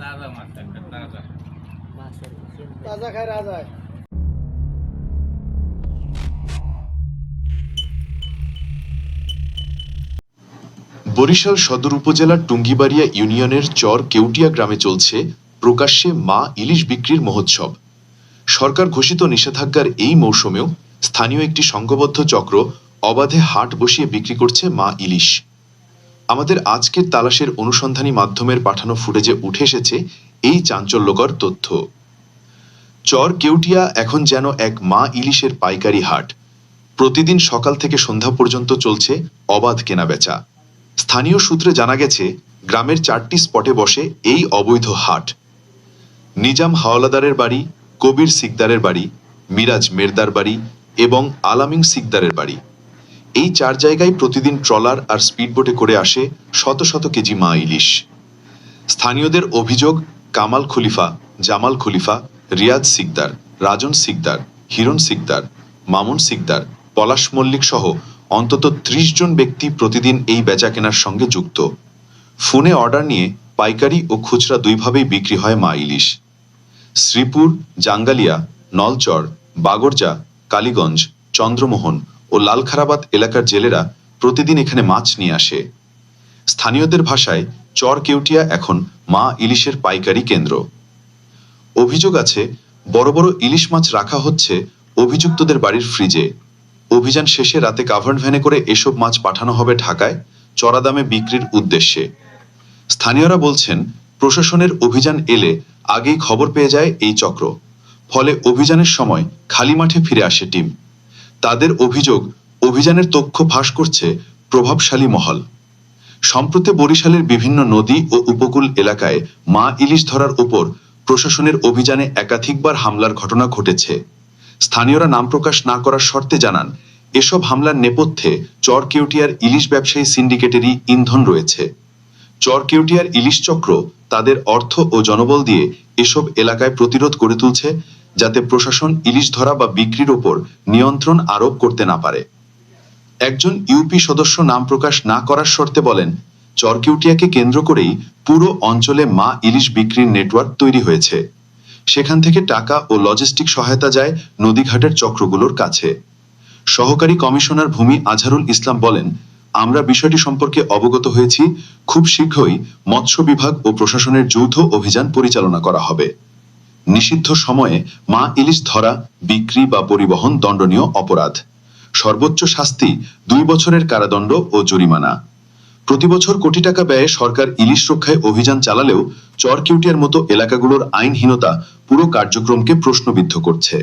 তাজা মাছ একটা তাজা। তাজা খায় রাজায় বরিশাল সদর উপজেলার টুঙ্গিবাড়িয়া ইউনিয়নের চর কেউটিয়া গ্রামে চলছে প্রকাশ্যে মা ইলিশ বিক্রির মহোৎসব। সরকার ঘোষিত নিষেধাজ্ঞার এই মৌসুমেও স্থানীয় একটি সংঘবদ্ধ চক্র অবাধে হাট বসিয়ে বিক্রি করছে মা ইলিশ। আমাদের আজকের তালাশের অনুসন্ধানী মাধ্যমের পাঠানো ফুটেজে উঠে এসেছে এই চাঞ্চল্যকর তথ্য। চর কেউটিয়া এখন যেন এক মা ইলিশের পাইকারি হাট। প্রতিদিন সকাল থেকে সন্ধ্যা পর্যন্ত চলছে অবাধ কেনাবেচা। স্থানীয় সূত্রে জানা গেছে, গ্রামের চারটি স্পটে বসে এই অবৈধ হাট। নিজাম হাওলাদারের বাড়ি, কবির সিকদারের বাড়ি, মিরাজ মেরদার বাড়ি এবং আলামিন সিকদারের বাড়ি। এই চার জায়গায় প্রতিদিন ট্রলার আর স্পিডবোটে করে আসে শত শত কেজি মা ইলিশ। স্থানীয়দের অভিযোগ, কামাল খলিফা, জামাল খলিফা, রিয়াজ সিকদার, রাজন সিকদার, হিরণ সিকদার, মামুন সিকদার, পলাশ মল্লিক সহ অন্তত ত্রিশ জন ব্যক্তি প্রতিদিন এই বেচাকেনার সঙ্গে যুক্ত। ফোনে অর্ডার নিয়ে পাইকারি ও খুচরা দুইভাবেই বিক্রি হয় মা ইলিশ। শ্রীপুর, জাঙ্গালিয়া, নলচর বাগরজা কালীগঞ্জ, চন্দ্রমোহন ও লালখারাবাদ এলাকার জেলেরা প্রতিদিন এখানে মাছ নিয়ে আসে। স্থানীয়দের ভাষায় চর কেউটিয়া এখন মা ইলিশের পাইকারি কেন্দ্র। অভিযোগ আছে, বড় বড় ইলিশ মাছ রাখা হচ্ছে অভিযুক্তদের বাড়ির ফ্রিজে। অভিযান শেষে রাতে কাভার্ড ভ্যানে করে এসব মাছ পাঠানো হবে ঢাকায় চড়া দামে বিক্রির উদ্দেশ্যে। স্থানীয়রা বলছেন, প্রশাসনের অভিযান এলে আগেই খবর পেয়ে যায় এই চক্র। ফলে অভিযানের সময় খালি মাঠে ফিরে আসে টিম। তাদের অভিযোগ অভিযানের তথ্য ফাঁস করছে প্রভাবশালী মহল। সম্প্রতি বরিশালের বিভিন্ন নদী ও উপকূল এলাকায় মা ইলিশ ধরার উপর প্রশাসনের অভিযানে একাধিকবার হামলার ঘটনা ঘটেছে। স্থানীয়রা নাম প্রকাশ না করার শর্তে জানান, এসব হামলার নেপথ্যে চর কেউটিয়ার ইলিশ ব্যবসায়ী সিন্ডিকেটেরই ইন্ধন রয়েছে। চর কেউটিয়ার ইলিশ চক্র তাদের অর্থ ও জনবল দিয়ে এসব এলাকায় প্রতিরোধ করে তুলছে যাতে প্রশাসন ইলিশ ধরা বা বিক্রির ওপর নিয়ন্ত্রণ আরোপ করতে না পারে। একজন ইউপি সদস্য নাম প্রকাশ না করার শর্তে বলেন, চরকিউটিয়াকে কেন্দ্র করেই পুরো অঞ্চলে মা ইলিশ বিক্রির নেটওয়ার্ক তৈরি হয়েছে। সেখান থেকে টাকা ও লজিস্টিক সহায়তা যায় নদীঘাটের চক্রগুলোর কাছে। সহকারী কমিশনার ভূমি আজহারুল ইসলাম বলেন, আমরা বিষয়টি সম্পর্কে অবগত হয়েছি, খুব শীঘ্রই মৎস্য বিভাগ ও প্রশাসনের যৌথ অভিযান পরিচালনা করা হবে। নিষিদ্ধ সময়ে মা ইলিশ ধরা, বিক্রি বা পরিবহন দণ্ডনীয় অপরাধ। সর্বোচ্চ শাস্তি দুই বছরের কারাদণ্ড ও জরিমানা। প্রতি বছর কোটি টাকা ব্যয়ে সরকার ইলিশ রক্ষায় অভিযান চালালেও চরকিউটিয়ার মতো এলাকাগুলোর আইনহীনতা পুরো কার্যক্রমকে প্রশ্নবিদ্ধ করছে।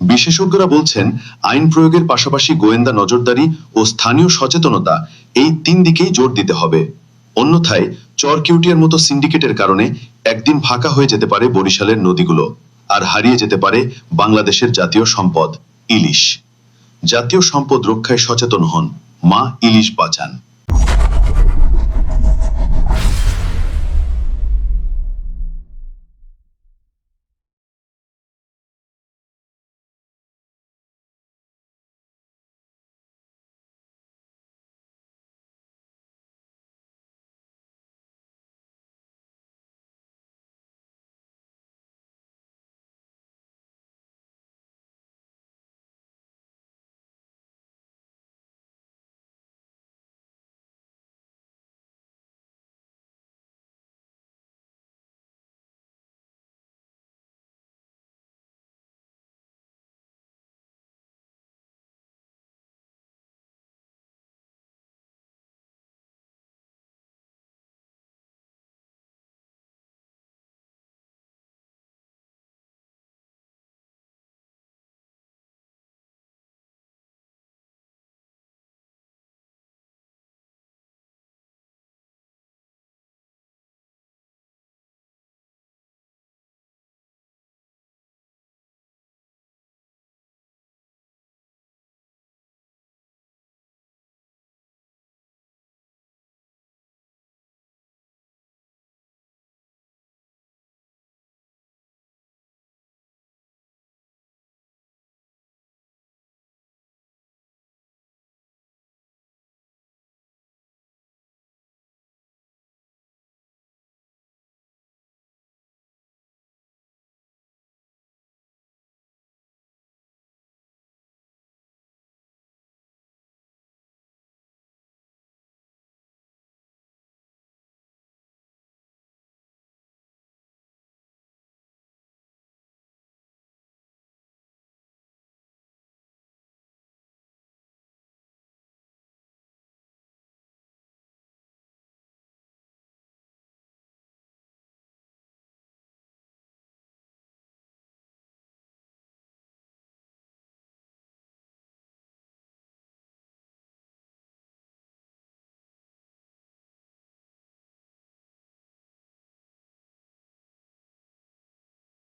বিশেষজ্ঞরা বলছেন, আইন প্রয়োগের পাশাপাশি গোয়েন্দা নজরদারি ও স্থানীয় সচেতনতা এই তিন দিকেই জোর দিতে হবে। অন্যথায় চরকিউটিয়ার মতো সিন্ডিকেটের কারণে একদিন ফাঁকা হয়ে যেতে পারে বরিশালের নদীগুলো আর হারিয়ে যেতে পারে বাংলাদেশের জাতীয় সম্পদ, ইলিশ। জাতীয় সম্পদ রক্ষায় সচেতন হন মা ইলিশ বাঁচান।